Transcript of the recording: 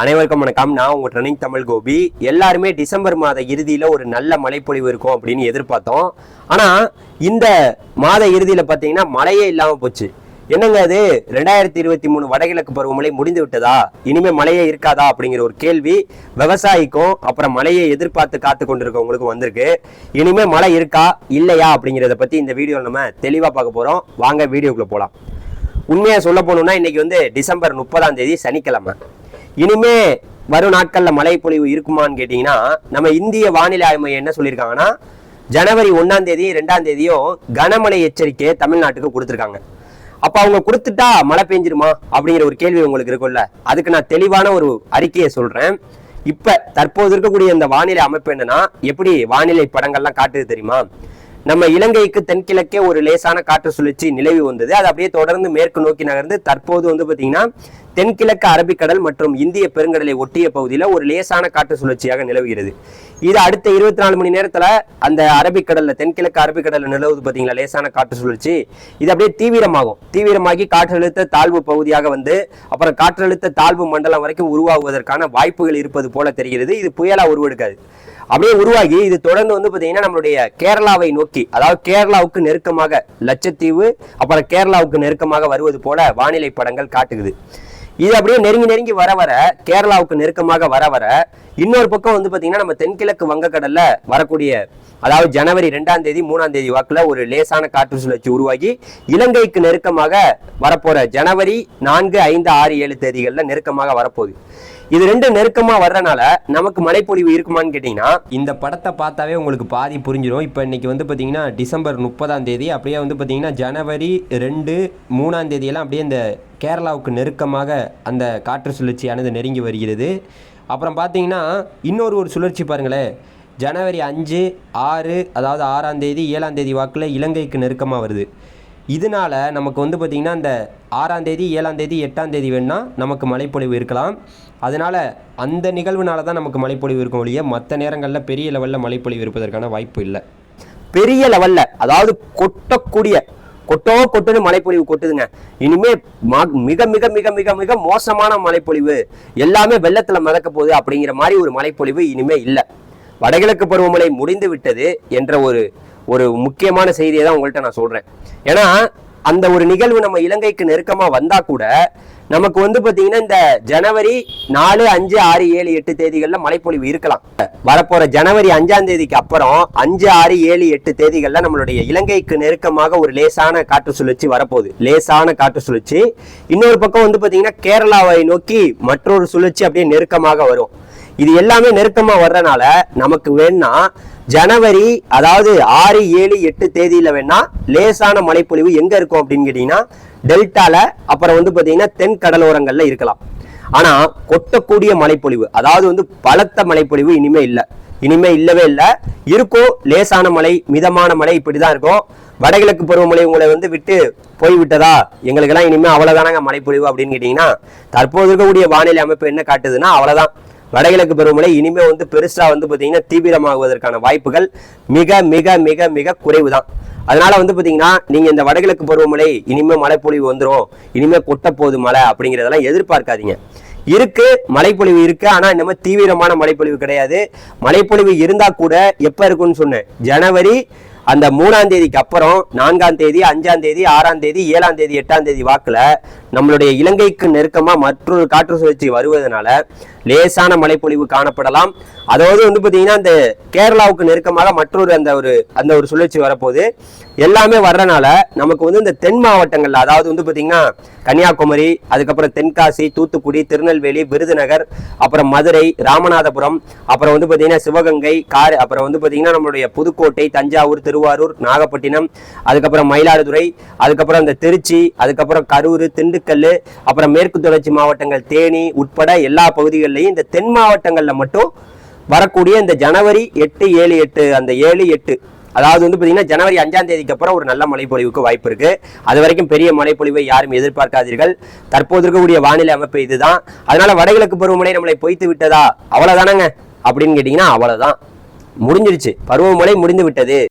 அனைவருக்கும் வணக்கம். நான் உங்கள் ட்ரெனிங் தமிழ் கோபி. எல்லாருமே டிசம்பர் மாத இறுதியில ஒரு நல்ல மழைப்பொழிவு இருக்கும் அப்படின்னு எதிர்பார்த்தோம். ஆனா இந்த மாத இறுதியில பாத்தீங்கன்னா மழையே இல்லாம போச்சு. என்னங்க அது? ரெண்டாயிரத்தி இருபத்தி மூணு வடகிழக்கு பருவமழை முடிந்து விட்டதா? இனிமே மழையே இருக்காதா அப்படிங்கிற ஒரு கேள்வி விவசாயிக்கும் அப்புறம் மழையை எதிர்பார்த்து காத்து கொண்டிருக்கவங்களுக்கும் வந்திருக்கு. இனிமே மழை இருக்கா? இல்லையா? அப்படிங்கிறத பத்தி இந்த வீடியோவில் நம்ம தெளிவா பார்க்க போறோம். வாங்க வீடியோக்குள்ள போலாம். உண்மையா சொல்ல போகணுன்னா இன்னைக்கு வந்து டிசம்பர் முப்பதாம் தேதி சனிக்கிழமை. இனிமே வரும் நாட்கள்ல மழை பொழிவு இருக்குமான்னு கேட்டீங்கன்னா நம்ம இந்திய வானிலை ஆய்வு மையம் என்ன சொல்லியிருக்காங்கன்னா ஜனவரி ஒன்றாம் தேதி ரெண்டாம் தேதியும் கனமழை எச்சரிக்கையை தமிழ்நாட்டுக்கு கொடுத்துருக்காங்க. அப்ப அவங்க கொடுத்துட்டா மழை பெஞ்சிருமா அப்படிங்கிற ஒரு கேள்வி உங்களுக்கு இருக்கும்ல? அதுக்கு நான் தெளிவான ஒரு அறிக்கையை சொல்றேன். இப்ப தற்போது இருக்கக்கூடிய இந்த வானிலை அமைப்பு என்னன்னா எப்படி வானிலை படங்கள்லாம் காட்டுது தெரியுமா? நம்ம இலங்கைக்கு தென்கிழக்கே ஒரு லேசான காற்று சுழற்சி நிலவி வந்தது. அது அப்படியே தொடர்ந்து மேற்கு நோக்கி நகர்ந்து தற்போது வந்து பாத்தீங்கன்னா தென்கிழக்கு அரபிக்கடல் மற்றும் இந்திய பெருங்கடலை ஒட்டிய பகுதியில் ஒரு லேசான காற்று சுழற்சியாக நிலவுகிறது. இது அடுத்த இருபத்தி நாலு மணி நேரத்துல அந்த அரபிக்கடல்ல தென்கிழக்கு அரபிக்கடல்ல நிலவுது பாத்தீங்களா லேசான காற்று சுழற்சி? இது அப்படியே தீவிரமாகும். தீவிரமாகி காற்றழுத்த தாழ்வு பகுதியாக வந்து அப்புறம் காற்றழுத்த தாழ்வு மண்டலம் வரைக்கும் உருவாகுவதற்கான வாய்ப்புகள் இருப்பது போல தெரிகிறது. இது புயலா உருவெடுக்காது. அப்படியே உருவாகி இது தொடர்ந்து வந்து பாத்தீங்கன்னா நம்மளுடைய கேரளாவை நோக்கி அதாவது கேரளாவுக்கு நெருக்கமாக லட்சத்தீவு அப்புறம் கேரளாவுக்கு நெருக்கமாக வருவது போல வானிலை படங்கள் காட்டுகுது. இது அப்படியே நெருங்கி நெருங்கி வர வர கேரளாவுக்கு நெருக்கமாக வர வர இன்னொரு பக்கம் வந்து பாத்தீங்கன்னா நம்ம தென்கிழக்கு வங்கக்கடல்ல வரக்கூடிய அதாவது ஜனவரி ரெண்டாம் தேதி மூணாம் தேதி வாக்குல ஒரு லேசான காற்று சுழற்சி உருவாகி இலங்கைக்கு நெருக்கமாக வரப்போற ஜனவரி நான்கு ஐந்து ஆறு ஏழு தேதிகள்ல நெருக்கமாக வரப்போகுது. இது ரெண்டு நெருக்கமா வர்றனால நமக்கு மழைப்பொழிவு இருக்குமான்னு கேட்டீங்கன்னா இந்த படத்தை பார்த்தாவே உங்களுக்கு பாதி புரிஞ்சிடும் இப்போ இன்னைக்கு வந்து பார்த்தீங்கன்னா டிசம்பர் முப்பதாம் தேதி அப்படியே வந்து பார்த்தீங்கன்னா ஜனவரி ரெண்டு மூணாம் தேதியெல்லாம் அப்படியே இந்த கேரளாவுக்கு நெருக்கமாக அந்த காற்று சுழற்சியானது நெருங்கி வருகிறது. அப்புறம் பார்த்தீங்கன்னா இன்னொரு ஒரு சுழற்சி பாருங்களேன். ஜனவரி அஞ்சு ஆறு அதாவது ஆறாம் தேதி ஏழாம் தேதி வாக்கில் இலங்கைக்கு நெருக்கமாக வருது. இதனால நமக்கு வந்து பார்த்திங்கன்னா அந்த ஆறாம் தேதி ஏழாம் தேதி எட்டாம் தேதி வேணால் நமக்கு மழைப்பொழிவு இருக்கலாம். அதனால் அந்த நிகழ்வுனால தான் நமக்கு மழைப்பொழிவு இருக்கும் ஒழிய மற்ற நேரங்களில் பெரிய லெவலில் மழைப்பொழிவு இருப்பதற்கான வாய்ப்பு இல்லை. பெரிய லெவலில் அதாவது கொட்டக்கூடிய கொட்டோ கொட்டுன்னு மழைப்பொழிவு கொட்டுதுங்க. இனிமே மிக மிக மிக மிக மிக மோசமான மழைப்பொழிவு எல்லாமே வெள்ளத்தில் மிதக்க போகுது அப்படிங்கிற மாதிரி ஒரு மழைப்பொழிவு இனிமே இல்லை. வடகிழக்கு பருவமழை முடிந்து விட்டது என்ற ஒரு ஒரு முக்கியமான செய்தியை தான் உங்கள்கிட்ட நான் சொல்கிறேன் ஏன்னா அந்த ஒரு நிகழ்வு நம்ம இலங்கைக்கு நெருக்கமா வந்தா கூட நமக்கு வந்து பாத்தீங்கன்னா இந்த ஜனவரி நாலு அஞ்சு ஆறு ஏழு எட்டு தேதிகள்ல மழைப்பொழிவு இருக்கலாம். வரப்போற ஜனவரி அஞ்சாம் தேதிக்கு அப்புறம் அஞ்சு ஆறு ஏழு எட்டு தேதிகள்ல நம்மளுடைய இலங்கைக்கு நெருக்கமாக ஒரு லேசான காற்று சுழற்சி வரப்போகுது. லேசான காற்று சுழற்சி. இன்னொரு பக்கம் வந்து பாத்தீங்கன்னா கேரளாவை நோக்கி மற்றொரு சுழற்சி அப்படியே நெருக்கமாக வரும். இது எல்லாமே நெருக்கமா வர்றனால நமக்கு வேணா ஜனவரி அதாவது ஆறு ஏழு எட்டு தேதியில வேணா லேசான மழைப்பொழிவு எங்க இருக்கும் அப்படின்னு கேட்டீங்கன்னா டெல்டால அப்புறம் வந்து பாத்தீங்கன்னா தென் கடலோரங்கள்ல இருக்கலாம். ஆனா கொட்டக்கூடிய மழைப்பொழிவு அதாவது வந்து பலத்த மழைப்பொழிவு இனிமே இல்லை. இனிமே இல்லவே இல்லை. இருக்கும் லேசான மழை மிதமான மழை இப்படிதான் இருக்கும். வடகிழக்கு பருவமழை உங்களை வந்து விட்டு போய் விட்டதா? எங்களுக்கெல்லாம் இனிமே அவ்வளவுதானங்க மழைப்பொழிவு அப்படின்னு கேட்டீங்கன்னா தற்போது இருக்கக்கூடிய வானிலை அமைப்பு என்ன காட்டுதுன்னா அவ்வளவுதான். வடகிழக்கு பருவமழை இனிமே வந்து பெருசா வந்து பாத்தீங்கன்னா தீவிரமாகுவதற்கான வாய்ப்புகள் மிக மிக மிக மிக குறைவு தான் அதனால வந்து பாத்தீங்கன்னா நீங்க இந்த வடகிழக்கு பருவமழை இனிமேல் மழைப்பொழிவு வந்துடும் இனிமேல் கொட்ட போகுது மழை அப்படிங்கிறதெல்லாம் எதிர்பார்க்காதீங்க. இருக்கு மழைப்பொழிவு இருக்கு ஆனா இந்த தீவிரமான மழைப்பொழிவு கிடையாது. மழைப்பொழிவு இருந்தா கூட எப்ப இருக்கும்னு சொன்னேன். ஜனவரி அந்த மூணாம் தேதிக்கு அப்புறம் நான்காம் தேதி அஞ்சாம் தேதி ஆறாம் தேதி ஏழாம் தேதி எட்டாம் தேதி வாக்குல நம்மளுடைய இலங்கைக்கு நெருக்கமா மற்றொரு காற்று சுழற்சி வருவதனால லேசான மழைப்பொழிவு காணப்படலாம். அதாவது வந்து பாத்தீங்கன்னா இந்த கேரளாவுக்கு நெருக்கமாக மற்றொரு அந்த ஒரு அந்த ஒரு சுழற்சி வரப்போகுது. எல்லாமே வர்றனால நமக்கு வந்து இந்த தென் மாவட்டங்கள் அதாவது வந்து பாத்தீங்கன்னா கன்னியாகுமரி அதுக்கப்புறம் தென்காசி தூத்துக்குடி திருநெல்வேலி விருதுநகர் அப்புறம் மதுரை ராமநாதபுரம் அப்புறம் வந்து பாத்தீங்கன்னா சிவகங்கை கார் அப்புறம் வந்து பாத்தீங்கன்னா நம்மளுடைய புதுக்கோட்டை தஞ்சாவூர் திருவாரூர் நாகப்பட்டினம் அதுக்கப்புறம் மயிலாடுதுறை அதுக்கப்புறம் இந்த திருச்சி அதுக்கப்புறம் கரூர் திண்டுக்கல் அப்புறம் மேற்கு தொடர்ச்சி மாவட்டங்கள் தேனி உட்பட எல்லா பகுதிகளிலையும் இந்த தென் மாவட்டங்கள்ல மட்டும் வரக்கூடிய இந்த ஜனவரி எட்டு ஏழு எட்டு அந்த ஏழு எட்டு அதாவது வந்து பார்த்தீங்கன்னா ஜனவரி அஞ்சாம் தேதிக்கு அப்புறம் ஒரு நல்ல மழைப்பொழிவுக்கு வாய்ப்பு இருக்கு. அது வரைக்கும் பெரிய மழைப்பொழிவை யாரும் எதிர்பார்க்காதீர்கள். தற்போது இருக்கக்கூடிய வானிலை அமைப்பு இதுதான். அதனால வடகிழக்கு பருவமழை நம்மளை பொய்த்து விட்டதா? அவ்வளவுதானங்க? அப்படின்னு கேட்டீங்கன்னா அவ்வளவுதான். முடிஞ்சிருச்சு. பருவமழை முடிந்து விட்டது.